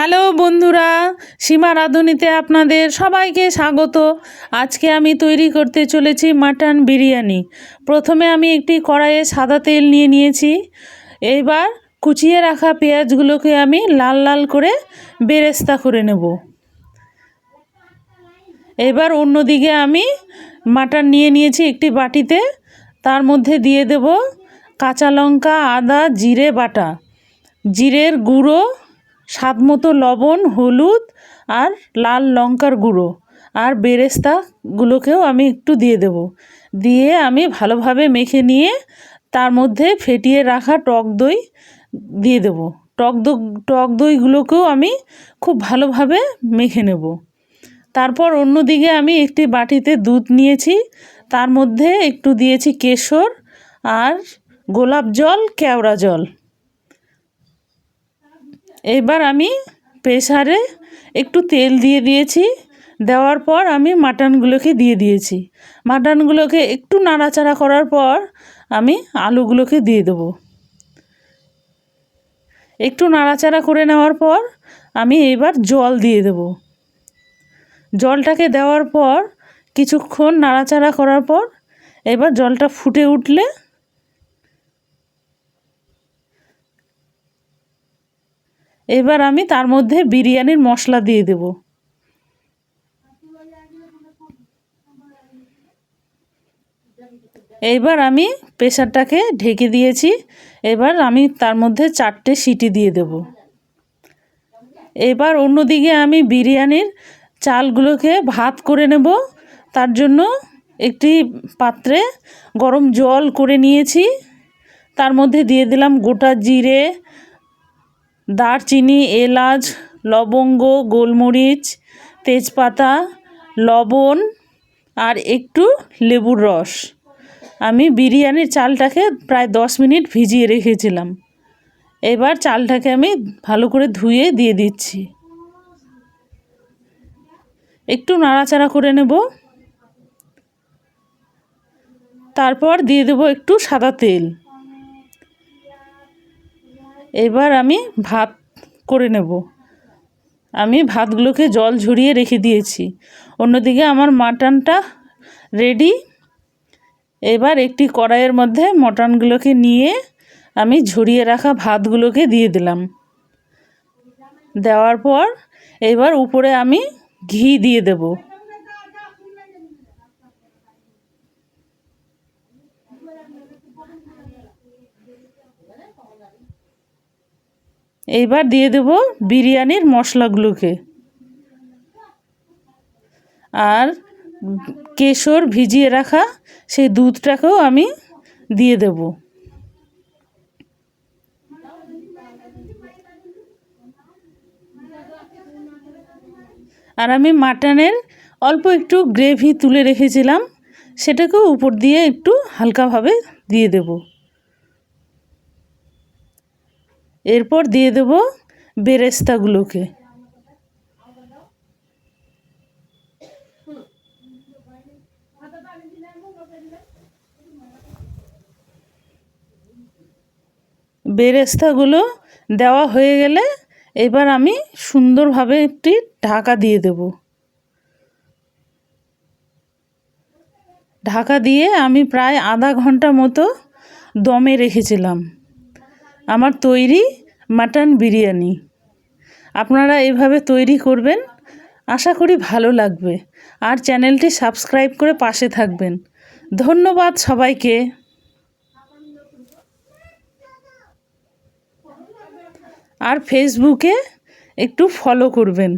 Hello বন্ধুরা সীমা রাঁধুনিতে আপনাদের সবাইকে স্বাগত। আজকে আমি তৈরি করতে চলেছি মাটন বিরিয়ানি। প্রথমে আমি একটি কড়াইয়ে সাদা তেল নিয়ে নিয়েছি। এইবার কুচিয়ে রাখা পেঁয়াজগুলোকে আমি লাল লাল করে বেরেস্তা করে নেব। এবার অন্যদিকে আমি মাটন নিয়ে নিয়েছি একটি বাটিতে। তার মধ্যে দিয়ে দেব কাঁচা লঙ্কা, আদা, জিরে, বাটা। জিরের গুঁড়ো স্বাদ মতো লবণ, হলুদ আর লাল লঙ্কার গুঁড়ো। আর বেরেস্তাগুলোকেও আমি একটু দিয়ে দেব। দিয়ে আমি ভালোভাবে মেখে নিয়ে তার মধ্যে ফেটিয়ে রাখা টক দই দিয়ে দেব। টক দই টক দইগুলোকেও আমি খুব ভালোভাবে মেখে নেব। তারপর অন্যদিকে আমি একটি বাটিতে দুধ নিয়েছি। তার মধ্যে একটু দিয়েছি কেশর আর গোলাপ জল, কেওড়া জল। এবার আমি প্রেসারে একটু তেল দিয়ে দিয়েছি। দেওয়ার পর আমি মাটনগুলোকে দিয়ে দিয়েছি। মাটনগুলোকে একটু নাড়াচাড়া করার পর আমি আলুগুলোকে দিয়ে দেবো। একটু নাড়াচাড়া করে নেওয়ার পর আমি এবার জল দিয়ে দেব। জলটাকে দেওয়ার পর কিছুক্ষণ নাড়াচাড়া করার পর এবার জলটা ফুটে উঠলে এবার আমি তার মধ্যে বিরিয়ানির মশলা দিয়ে দেব। এইবার আমি প্রেশারটাকে ঢেকে দিয়েছি। এবার আমি তার মধ্যে চারটে সিটি দিয়ে দেব। এবার অন্যদিকে আমি বিরিয়ানির চালগুলোকে ভাত করে নেব। তার জন্য একটি পাত্রে গরম জল করে নিয়েছি। তার মধ্যে দিয়ে দিলাম গোটা জিরে দারচিনি, এলাচ, লবঙ্গ, গোলমরিচ, তেজপাতা, লবণ আর একটু লেবুর রস। আমি বিরিয়ানির চালটাকে প্রায় দশ মিনিট ভিজিয়ে রেখেছিলাম। এবার চালটাকে আমি ভালো করে ধুয়ে দিয়ে দিচ্ছি। একটু নাড়াচাড়া করে নেব। তারপর দিয়ে দেবো একটু সাদা তেল। এবার আমি ভাত করে নেব। আমি ভাতগুলোকে জল ঝরিয়ে রেখে দিয়েছি। অন্যদিকে আমার মাটনটা রেডি এবার একটি কড়াইয়ের মধ্যে মটনগুলোকে নিয়ে আমি ঝরিয়ে রাখা ভাতগুলোকে দিয়ে দিলাম। দেওয়ার পর এবার উপরে আমি ঘি দিয়ে দেবো। এইবার দিয়ে দেব বিরিয়ানির মশলাগুলোকে। আর কেশর ভিজিয়ে রাখা সেই দুধটাকেও আমি দিয়ে দেব। আর আমি মাটনের অল্প একটু গ্রেভি তুলে রেখেছিলাম, সেটাকেও উপর দিয়ে একটু হালকাভাবে দিয়ে দেবো। এরপর দিয়ে দেব বেরেস্তাগুলোকে। বেরেস্তাগুলো দেওয়া হয়ে গেলে এবার আমি সুন্দরভাবে একটি ঢাকা দিয়ে দেব। ঢাকা দিয়ে আমি প্রায় আধা ঘণ্টা মতো দমে রেখেছিলাম। আমার তৈরি মাটন বিরিয়ানি। আপনারা এভাবে তৈরি করবেন, আশা করি ভালো লাগবে। আর চ্যানেলটি সাবস্ক্রাইব করে পাশে থাকবেন। ধন্যবাদ সবাইকে। আর ফেসবুকে একটু ফলো করবেন।